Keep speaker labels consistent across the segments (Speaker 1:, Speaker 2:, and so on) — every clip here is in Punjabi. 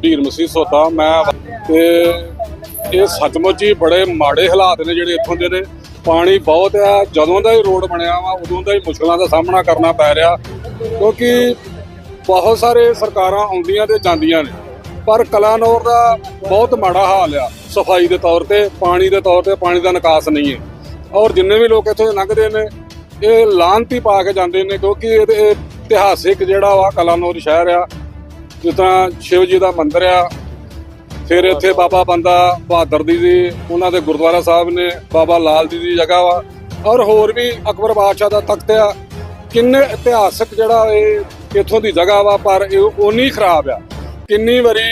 Speaker 1: ਵੀਰ ਮਸੀਹ ਸੋਤਾ ਮੈਂ ਤੇ ਇਹ ਸੱਚਮੁੱਚ ਹੀ ਬੜੇ ਮਾੜੇ ਹਾਲਾਤ ਨੇ ਜਿਹੜੇ ਇੱਥੋਂ ਦੇ ਨੇ। ਪਾਣੀ ਬਹੁਤ ਆ ਜਦੋਂ ਦਾ ਹੀ ਰੋਡ ਬਣਿਆ ਵਾ, ਉਦੋਂ ਦਾ ਹੀ ਮੁਸ਼ਕਲਾਂ ਦਾ ਸਾਹਮਣਾ ਕਰਨਾ ਪੈ ਰਿਹਾ। ਕਿਉਂਕਿ ਬਹੁਤ ਸਾਰੇ ਸਰਕਾਰਾਂ ਆਉਂਦੀਆਂ ਤੇ ਜਾਂਦੀਆਂ ਨੇ। ਪਰ ਕਲਾਨੌਰ ਦਾ ਬਹੁਤ ਮਾੜਾ ਹਾਲ ਆ, ਸਫ਼ਾਈ ਦੇ ਤੌਰ ਤੇ, ਪਾਣੀ ਦੇ ਤੌਰ ਤੇ ਪਾਣੀ ਦਾ ਨਿਕਾਸ ਨਹੀਂ ਹੈ। ਔਰ ਜਿੰਨੇ ਵੀ ਲੋਕ ਇੱਥੋਂ ਲੰਘਦੇ ਨੇ, ਇਹ ਲਾਂਤੀ ਪਾ ਕੇ ਜਾਂਦੇ ਨੇ, ਕਿਉਂਕਿ ਇਹ ਇਹ ਇਤਿਹਾਸਿਕ ਜਿਹੜਾ ਵਾ ਕਲਾਨੌਰ ਸ਼ਹਿਰ ਆ ਤਰ੍ਹਾਂ ਸ਼ਿਵ ਜੀ ਦਾ ਮੰਦਿਰ ਆ ਫਿਰ ਇੱਥੇ ਬਾਬਾ ਬੰਦਾ ਬਹਾਦਰ ਦੀ ਜੀ ਉਹਨਾਂ ਦੇ ਗੁਰਦੁਆਰਾ ਸਾਹਿਬ ਨੇ ਬਾਬਾ ਲਾਲ ਜੀ ਦੀ ਜਗ੍ਹਾ ਵਾ। ਔਰ ਹੋਰ ਵੀ ਅਕਬਰ ਬਾਦਸ਼ਾਹ ਦਾ ਤਖਤ ਆ। ਕਿੰਨੇ ਇਤਿਹਾਸਕ ਜਿਹੜਾ ਇਹ ਇੱਥੋਂ ਦੀ ਜਗ੍ਹਾ ਵਾ ਪਰ ਇਹ ਓਨੀ ਖਰਾਬ ਆ। ਕਿੰਨੀ ਵਾਰੀ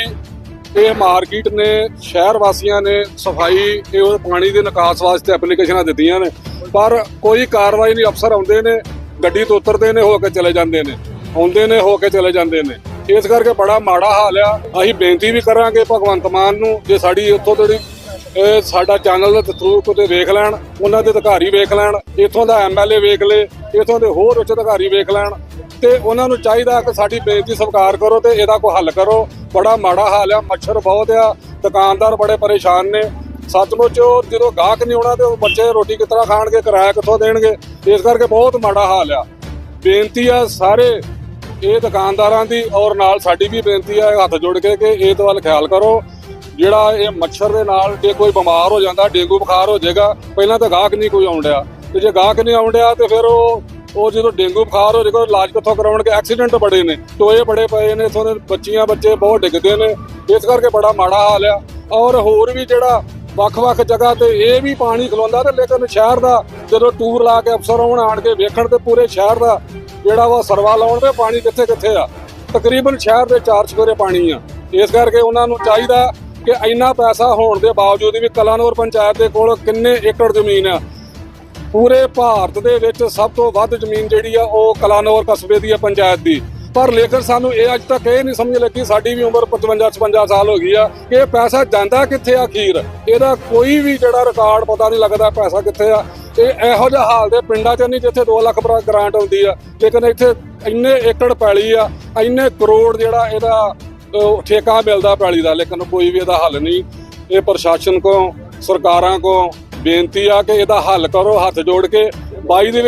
Speaker 1: ਇਹ ਮਾਰਕੀਟ ਨੇ ਸ਼ਹਿਰ ਵਾਸੀਆਂ ਨੇ ਸਫ਼ਾਈ ਤੇ ਉਹ ਪਾਣੀ ਦੇ ਨਿਕਾਸ ਵਾਸਤੇ ਐਪਲੀਕੇਸ਼ਨਾਂ ਦਿੱਤੀਆਂ ਨੇ। ਪਰ ਕੋਈ ਕਾਰਵਾਈ ਨਹੀਂ ਅਫਸਰ ਆਉਂਦੇ ਨੇ ਗੱਡੀ ਤੋਂ ਉਤਰਦੇ ਨੇ ਹੋ ਕੇ ਚਲੇ ਜਾਂਦੇ ਨੇ। ਆਉਂਦੇ ਨੇ ਹੋ ਕੇ ਚਲੇ ਜਾਂਦੇ ਨੇ। ਇਸ ਕਰਕੇ ਬੜਾ ਮਾੜਾ ਹਾਲ ਆ। ਅਸੀਂ ਬੇਨਤੀ ਵੀ ਕਰਾਂਗੇ ਭਗਵੰਤ ਮਾਨ ਨੂੰ ਜੇ ਸਾਡੀ ਉੱਥੋਂ ਜਿਹੜੀ ਸਾਡਾ ਚੈਨਲ ਦੇ ਥਰੂ ਕਿਤੇ ਵੇਖ ਲੈਣ, ਉਹਨਾਂ ਦੇ ਅਧਿਕਾਰੀ ਵੇਖ ਲੈਣ, ਇੱਥੋਂ ਦਾ ਐਮਐਲਏ ਵੇਖ ਲੇ, ਇੱਥੋਂ ਦੇ ਹੋਰ ਉੱਚ ਅਧਿਕਾਰੀ ਵੇਖ ਲੈਣ, ਤੇ ਉਹਨਾਂ ਨੂੰ ਚਾਹੀਦਾ ਕਿ ਸਾਡੀ ਬੇਨਤੀ ਸਵੀਕਾਰ ਕਰੋ ਤੇ ਇਹਦਾ ਕੋਈ ਹੱਲ ਕਰੋ। ਬੜਾ ਮਾੜਾ ਹਾਲ ਆ, ਮੱਛਰ ਬਹੁਤ ਆ, ਦੁਕਾਨਦਾਰ ਬੜੇ ਪਰੇਸ਼ਾਨ ਨੇ। ਸੱਚਮੁੱਚ ਉਹ ਜਦੋਂ ਗਾਹਕ ਨਹੀਂ ਆਉਣਾ ਤੇ ਉਹ ਬੱਚੇ ਰੋਟੀ ਕਿਸ ਖਾਣਗੇ, ਕਿਰਾਇਆ ਕਿੱਥੋਂ ਦੇਣਗੇ? ਇਸ ਕਰਕੇ ਬਹੁਤ ਮਾੜਾ ਹਾਲ ਆ। ਬੇਨਤੀ ਆ ਸਾਰੇ ਇਹ ਦੁਕਾਨਦਾਰਾਂ ਦੀ ਔਰ ਨਾਲ ਸਾਡੀ ਵੀ ਬੇਨਤੀ ਆ ਹੱਥ ਜੋੜ ਕੇ ਕਿ ਇਹ ਤੋਂ ਵੱਲ ਖਿਆਲ ਕਰੋ। ਜਿਹੜਾ ਇਹ ਮੱਛਰ ਦੇ ਨਾਲ ਜੇ ਕੋਈ ਬਿਮਾਰ ਹੋ ਜਾਂਦਾ, ਡੇਂਗੂ ਬੁਖਾਰ ਹੋ ਜਾਏਗਾ, ਪਹਿਲਾਂ ਤਾਂ ਗਾਹਕ ਨਹੀਂ ਕੋਈ ਆਉਂਦਿਆ ਤੇ ਜੇ ਗਾਹਕ ਨਹੀਂ ਆਉਂਦਿਆ ਤੇ ਫਿਰ ਉਹ ਉਹ ਜਦੋਂ ਡੇਂਗੂ ਬੁਖਾਰ ਹੋ ਜਾਏਗਾ ਇਲਾਜ ਕਿੱਥੋਂ ਕਰਾਉਣਗੇ? ਐਕਸੀਡੈਂਟ ਬੜੇ ਨੇ। ਟੋਏ ਬੜੇ ਪਏ ਨੇ, ਇਥੋਂ ਦੇ ਬੱਚੀਆਂ, ਬੱਚੇ ਬਹੁਤ ਡਿੱਗਦੇ ਨੇ। ਇਸ ਕਰਕੇ ਬੜਾ ਮਾੜਾ ਹਾਲ ਆ। ਔਰ ਹੋਰ ਵੀ ਜਿਹੜਾ ਵੱਖ-ਵੱਖ ਜਗ੍ਹਾ ਤੇ ਇਹ ਵੀ ਪਾਣੀ ਖਲੋਂਦਾ, ਤੇ ਲੇਕਿਨ ਸ਼ਹਿਰ ਦਾ ਜਦੋਂ ਟੂਰ ਲਾ ਕੇ ਅਫਸਰ ਆਉਣ, ਆਣ ਕੇ ਵੇਖਣ, ਤੇ ਪੂਰੇ ਸ਼ਹਿਰ ਦਾ ਜਿਹੜਾ ਵਾ ਸਰਵਾ ਲਾਉਣ ਤੇ ਪਾਣੀ ਕਿੱਥੇ ਕਿੱਥੇ ਆ? ਤਕਰੀਬਨ ਸ਼ਹਿਰ ਦੇ ਚਾਰ ਚਫੇਰੇ ਪਾਣੀ ਆ। ਇਸ ਕਰਕੇ ਉਹਨਾਂ ਨੂੰ ਚਾਹੀਦਾ ਕਿ ਇੰਨਾ ਪੈਸਾ ਹੋਣ ਦੇ ਬਾਵਜੂਦ ਵੀ ਕਲਾਨੌਰ ਪੰਚਾਇਤ ਦੇ ਕੋਲ ਕਿੰਨੇ ਏਕੜ ਜ਼ਮੀਨ ਆ। ਪੂਰੇ ਭਾਰਤ ਦੇ ਵਿੱਚ ਸਭ ਤੋਂ ਵੱਧ ਜ਼ਮੀਨ ਜਿਹੜੀ ਆ ਉਹ ਕਲਾਨੌਰ ਕਸਬੇ ਦੀ ਆ ਪੰਚਾਇਤ ਦੀ। ਪਰ ਲੇਕਿਨ ਸਾਨੂੰ ਇਹ ਅੱਜ ਤੱਕ ਇਹ ਨਹੀਂ ਸਮਝ ਲੱਗੀ ਸਾਡੀ ਵੀ ਉਮਰ 55 56 ਸਾਲ ਹੋ ਗਈ ਆ ਕਿ ਇਹ ਪੈਸਾ ਜਾਂਦਾ ਕਿੱਥੇ ਆਖੀਰ ਇਹਦਾ ਕੋਈ ਵੀ ਜਿਹੜਾ ਰਿਕਾਰਡ ਪਤਾ ਨਹੀਂ ਲੱਗਦਾ ਪੈਸਾ ਕਿੱਥੇ ਆ। ਇਹ ਇਹੋ ਜਿਹਾ ਹਾਲ ਦੇ ਪਿੰਡਾਂ 'ਚ ਨਹੀਂ ਜਿੱਥੇ 2 ਲੱਖ ਬਰਾ ਗ੍ਰਾਂਟ ਹੁੰਦੀ ਆ, ਲੇਕਿਨ ਇੱਥੇ ਇੰਨੇ ਏਕੜ ਪੈਲੀ ਆ, ਇੰਨੇ ਕਰੋੜ ਜਿਹੜਾ ਇਹਦਾ ਠੇਕਾ ਮਿਲਦਾ ਪੈਲੀ ਦਾ, ਲੇਕਿਨ ਕੋਈ ਵੀ ਇਹਦਾ ਹੱਲ ਨਹੀਂ। ਇਹ ਪ੍ਰਸ਼ਾਸਨ ਕੋ ਸਰਕਾਰਾਂ ਕੋ ਬੇਨਤੀ ਆ ਕਿ ਇਹਦਾ ਹੱਲ ਕਰੋ, ਹੱਥ ਜੋੜ ਕੇ। ਬਾਈ ਦੇ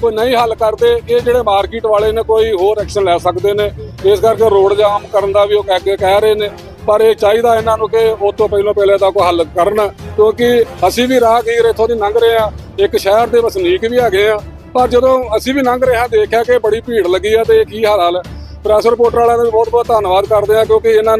Speaker 1: ਕੋਈ ਨਹੀਂ ਹੱਲ ਕਰਦੇ, ਇਹ ਜਿਹੜੇ ਮਾਰਕੀਟ ਵਾਲੇ ਨੇ ਕੋਈ ਹੋਰ ਐਕਸ਼ਨ ਲੈ ਸਕਦੇ ਨੇ। ਇਸ ਕਰਕੇ ਰੋਡ ਜਾਮ ਕਰਨ ਦਾ ਵੀ ਉਹ ਕਹਿ ਕਹਿ ਰਹੇ ਨੇ। ਪਰ ਇਹ ਚਾਹੀਦਾ ਇਹਨਾਂ ਨੂੰ ਕਿ ਉਹ ਤੋਂ ਪਹਿਲਾਂ ਪਹਿਲੇ ਦਾ ਕੋਈ ਹੱਲ ਕਰਨ, ਕਿਉਂਕਿ ਅਸੀਂ ਵੀ ਰਾਹਗੀਰ ਇੱਥੋਂ ਦੀ ਲੰਘ ਰਹੇ ਆ ਇੱਕ ਸ਼ਹਿਰ ਦੇ ਵਸਨੀਕ ਵੀ ਹੈਗੇ ਆ। ਪਰ ਜਦੋਂ ਅਸੀਂ ਵੀ ਲੰਘ ਰਹੇ ਹਾਂ, ਦੇਖਿਆ ਕਿ ਬੜੀ ਭੀੜ ਲੱਗੀ ਆ ਤੇ ਇਹ ਕੀ ਹਾਲ ਹੈ। ਪ੍ਰੈਸ ਰਿਪੋਰਟਰ ਵਾਲਿਆਂ ਦਾ ਵੀ ਬਹੁਤ ਬਹੁਤ ਧੰਨਵਾਦ ਕਰਦੇ ਆ ਕਿਉਂਕਿ ਇਹਨਾਂ